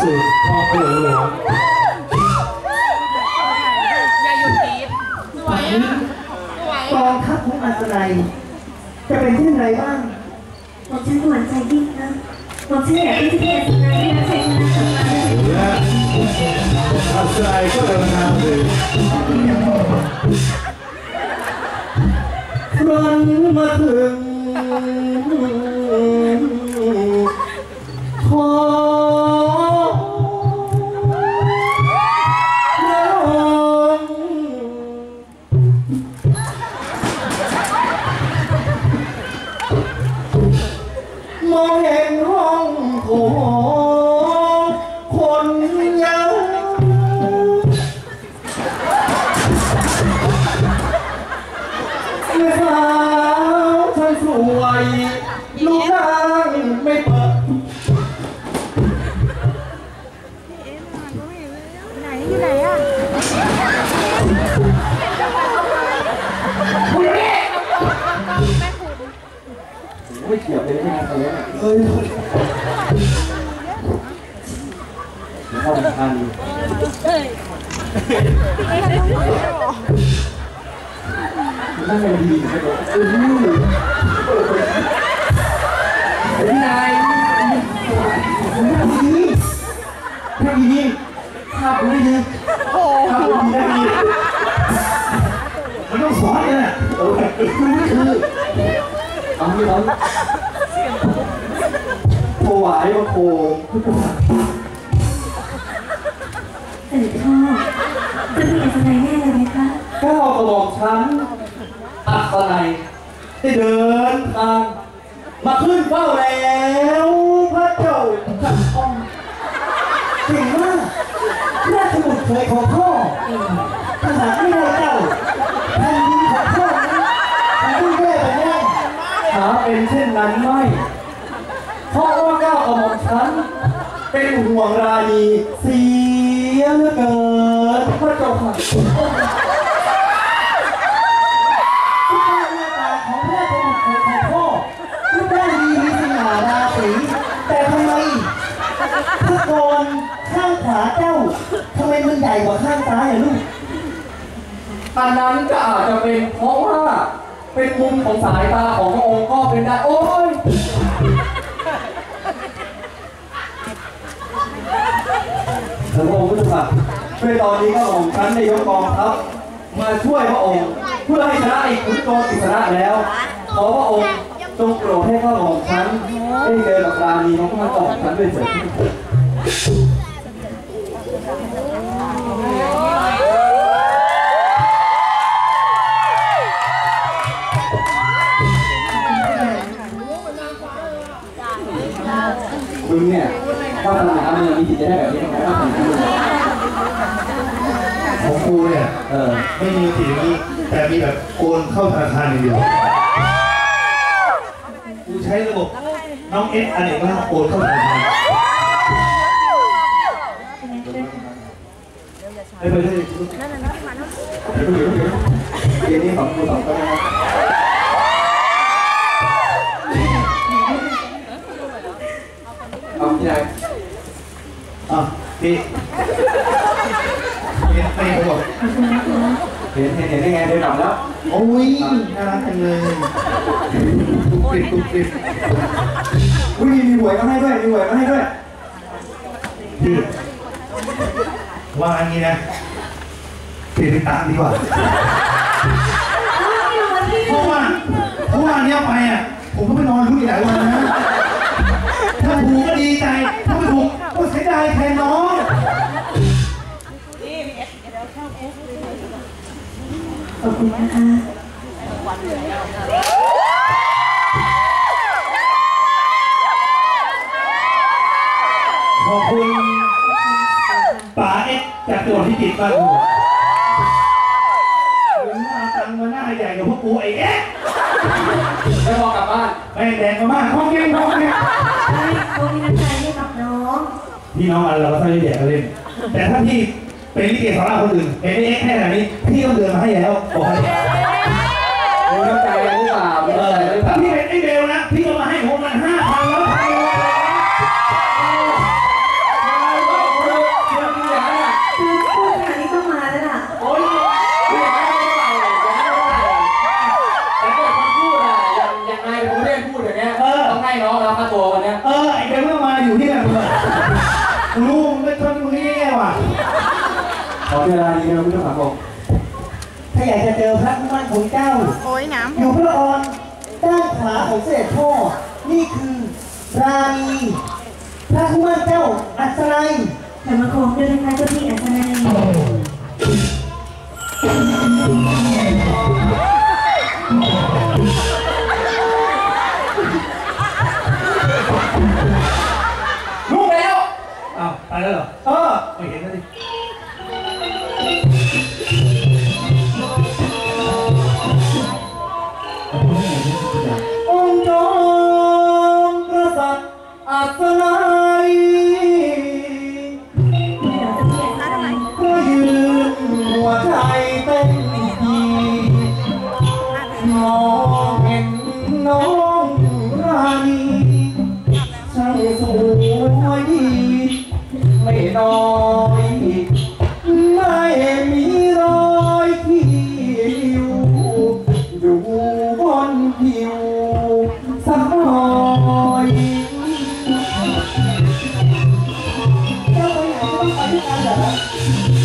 สุดพ่อผู้หลวงอย่าหยุดกรีดสวยอะสวยกองทัพของอัศนัยจะเป็นเช่นไรบ้างผมฉันหวั่นใจยิ่งนะผมฉันอยากที่จะเป็นสนายที่รักใครชนะกลับมาและอัศนัยก็เดินทางถึงค รั้นมาถึงขอ เกี่ยวเลยไม่ทำเลยเฮ้ยเข้าทันนั่งกันดีไม่รู้เออไอ้นายนั่งดีนั่งดีภาพไม่ดีภาพดีนั่งดีมันต้องสอนเนี่ยเออมันคือ เอาที่เราถวายพระโคมพุกดิ์เสด็จพ่อจะมีอัศนัยแน่เลยไหมคะก้าวกระบอกชั้นอัศนัยได้เดินทางมาขึ้นเฝ้าแล้วพระเจ้าขันทองเก่งมากราชบุตรเคยของพ่อถ้าหากไม่ได้เจ้าแผ่นดินของพ่อนั้นมันต้องแย่ไปแน่ หาเป็นเช่นนั้นไม่ เพราะว่าเก้ากระบอกชั้นเป็นห่ วงราณีเสียเหลือเกินพระเจ้าค่ะทุกหน้าหน้าตาของราชบุตรเคยของพ่อรูปร่างดีมีสง่าราศีแต่ทำไมพระกรข้างขวาเจ้าทำไมมันใหญ่กว่าข้างซ้ายอะลูกอันนั้นก็อาจจะเป็นเพราะว่าเป็นมุมของสายตาของพระองค์ก็เป็นได้โอ้ย พระองค์พุทธศักดิ์ด้วยตอนนี้ก็องค์ฉันได้ยกกองทัพมาช่วยพระองค์เพื่อให้ชนะไอ้ขุนโจรอิสระแล้วขอพระองค์จงโปรดให้ข้าของฉันได้เจอกับราณีของข้าของฉันด้วยเถิดคุณเนี่ยถ้าปัญหามัน จะได้แบบนี้ไหมว่าปัญหามันของกูเนี่ยเออไม่มีสีอย่างนี้ แต่มีแบบโอนเข้าธนาคารอย่างเดียวกูใช้ระบบน้องเอสอันเอกว่าโอนเข้าธนาคารไปไปเลยเดี๋ยวนี้ของคุณสองก็ได้ อะพี่เอ็นไปหมดเห็นเห็นเห็นได้ไงเดินกลับแล้ว โอ้ยน่ารักจังเลยตุกติดตุกติดอุ้ยมีหวยมาให้ด้วยมีหวยมาให้ด้วยพี่ว่าอันนี้นะเปลี่ยนเป็นตามดีกว่าเพราะว่าเพราะว่าอันเนี้ยไปอะผมก็ไปนอนรู้อีกหลายวันนะถ้าถูกก็ดีใจถ้าไม่ถู กก็เสียดายแทนน้องขอบคุณนะคะขอบคุณป๋าเอ็กซ์จากจังหวัดพิจิตรบ้านกูมึงมาตังค์มาหน้าใหญ่กว่าพวกกูไอ้เอ็กซ์ไม่พอกลับบ้านแม่งแดงมาบ้านห้องเก่งห้องเก่งให้เขามีน้ำ พี่น้องอะไรเราก็ต้องแยกกันเล่น แต่ถ้าพี่เป็นลิเกสอนรามคนอื่นเห็นไอ้เอ็กซ์แค่ไหนนี้พี่ต้องเดินมาให้แล้วบอกให้มีน้ำใจอันนี้พี่เป็นไอ้เบลนะพี่ก็มาให้ผมมันห้าพันแล้วพันคนอย่างนั้นอะคือพูดขนาดนี้ก็มาแล้วล่ะโอ้ยคืออย่างนั้นไม่ได้อย่างนั้นไม่ได้แต่เกิดคนพูดอะอย่างอย่างนายเป็นคนเล่นพูดอย่างเนี้ยต้องให้น้องเราค่าตัววันเนี้ย รู้มึงไม่ทนมึงนี่แย่ว่ะขอเวลาดีนะคุณผู้ชมผมถ้าอยากจะเจอพระผู้มั่นของเจ้า โอ้ยน้อยู่พระออนด้านขวาของเสด็จพ่อ นี่คือราณีพระผู้มั่นเจ้าอัศนัยแต่มาคงด้วยนะคะเจ้าพี่อัศนัย น้อยไม่มีรอยที่อยู่อยู่บนผิวสักหน่อยเจ้าไปไหนต้องไปด้วยกันเหรอ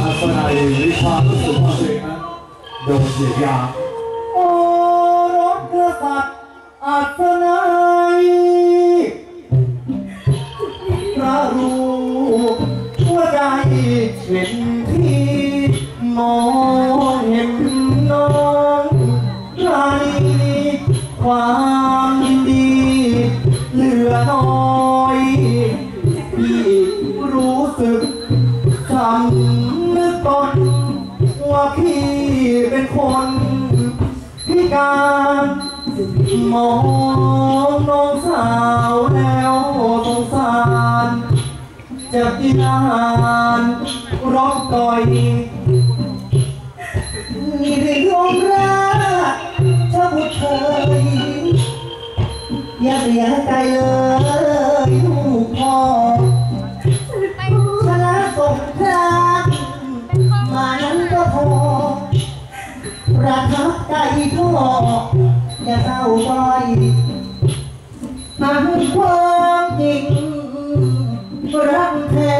อาสนัยมีความรู้สึกว่าตัวเองนั้นโดนเหยียดหยาโอ้รถกษัตริย์อัศนัยพระรู้ว่าใจเห็น มองน้องสาวแล้วสงสารจะกินอาหารร้องต่อยนี่เรื่องรักชอบบุเคยอย่าเสียใจเลยลูกพ่อชนะสงครามมานั้นก็พอประทับใจพ่อ อย่าเศร้าบ่อยนั่นความจริงรักแท้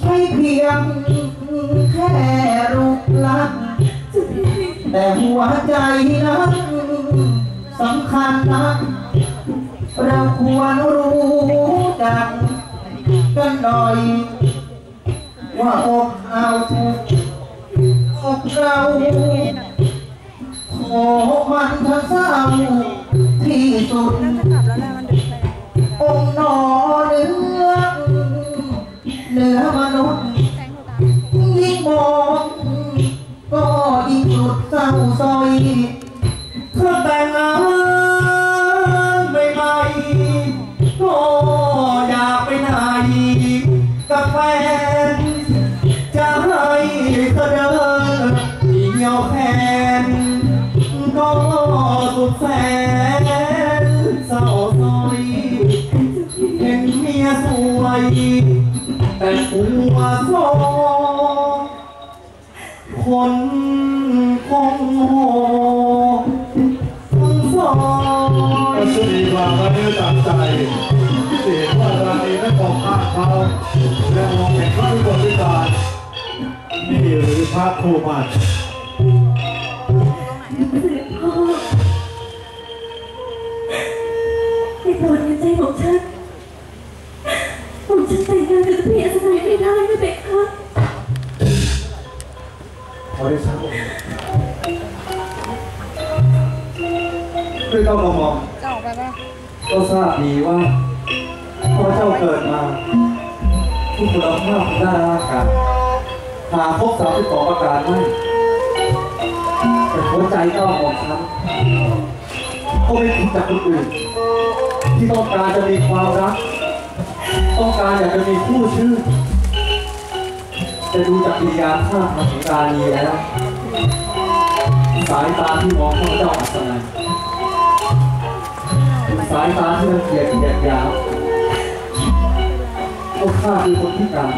ใช่เพียงแค่รูปลักษณ์แต่หัวใจนั้นสำคัญนะเราควรรู้จักกันหน่อย ว่าอกเอาอกเรา มันเธอเศร้าที่ที่สุด องค์หนอเนื้อเหนือมนุษย์ยิ่งมองก็ยิ่งจุดเศร้าซอ แต่หัวโซคนคงโหคงซอก็ยสุดีกว่าวันนี้จากใจที่เห็นว่าราณีนั้องข้าเขาและมองเห็นเขาทุกคนด้วยกันนี่หรือพระครูมันในตอนนี้ใจของฉัน ก็ทราบดีว่าพระเจ้าเกิดมาทุกคุณภาพทางด้านร่างกายหาครบสามสิบสองประการไม่แต่หัวใจเก้าของฉันก็ไม่ผิดจากคนอื่น ที่ต้องการจะมีความรัก ต้องการอยากจะมีคู่ชื่อ จะดูจากกิริยาท่าทางของราณีแล้วสายตาที่มองข้าเจ้าอัศนัยายตาที่ละเอียดเหยียดยาวก็ข้าคือคนพิการ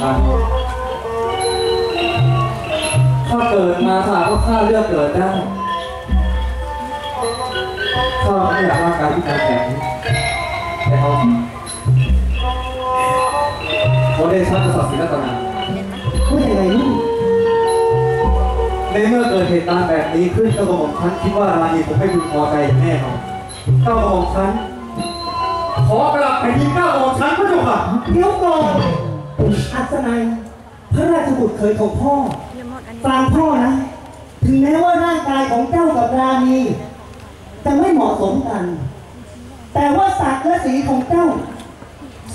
ครับถ้าเกิดมาถ้าหากว่าข้าเลือกเกิดได้ข้าไม่อยากร่างกายที่แข็งแข็งแต่เอาเขาได้ชักกษัตริย์ศรีรัตนาพูดยังไงลูก ในเมื่อเกิดเหตุการณ์แบบนี้ขึ้นเจ้ากระหม่อมฉันคิดว่าราณีคงไม่พึงพอใจอย่างแน่นอนเจ้ากระหม่อมฉันขอกลับแผ่นดินเก้ากระหม่อมฉันพระเจ้าค่ะเดี๋ยวก่อนอัศนัยพระราชบุตรเคยของพ่อฟังพ่อนะ ถึงแม้ว่าร่างกายของเจ้ากับราณีจะไม่เหมาะสมกัน แต่ว่าศักดิ์และสีของเจ้า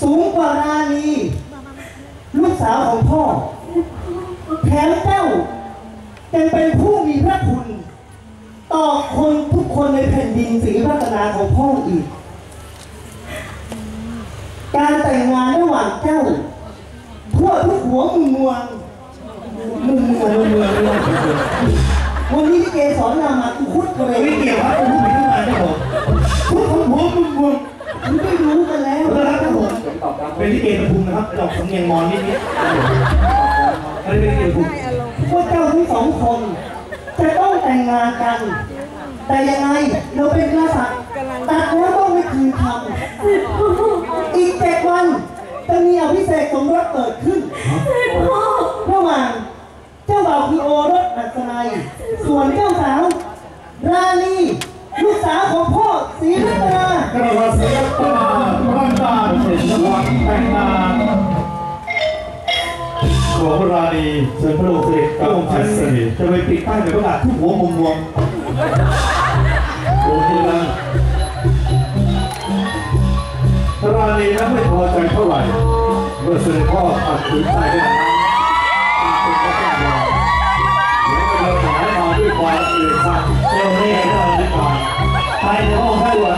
สูงกว่าราณีลูกสาวของพ่อแถมเจ้า ยังเป็นผู้มีพระคุณ ต่อคนทุกคนในแผ่นดินศรีรัตนาของพ่ออีก การแต่งงานระหว่างเจ้า ทั่วทุกหัวมุมเมืองมุมเมืองมุมเมืองเลยวันนี้ลิเกสอนรามมาทุกคุดกันเลยไม่เกี่ยวกับผู้หญิงที่มาที่ผมคุดของหัวมุมเมืองคุณไม่รู้กันแล้วเออครับผมผมตอบตามเป็นลิเกปทุมนะครับดอกสำเนียงมอนนิดนิดอันนี้เป็นลิเกปทุม พวกเจ้าทั้งสองคน จะต้องแต่งงานกัน แต่ยังไงเราเป็นกษัตริย์ตัดแล้วต้องไม่คืนคำอีกเจ็ดวันจะมีอภิเษกสมรสเกิดขึ้นระหว่างเจ้าบ่าวคือโอรสอัศนัย ส่วนเจ้าสาว ราณีลูกสาวของพ่อศรีรัตนา กระวาสียตาบ้านตาเห็นจังหวัดแต่งงาน เชิญพระองค์เสด็จกับองค์ชันจะไปติดป้ายในประกาศทุกหัวมุมเมืองโอ้ทีละราณีนั้นไม่พอใจเท่าไหร่เมื่อเสด็จพ่อตัดสินใจได้ตามเป็นพระเจ้าแล้วก็เดินหายมาด้วยความเกลียดชังเจ้าเล่ห์ได้ดีกว่าไปในห้องให้ด่วน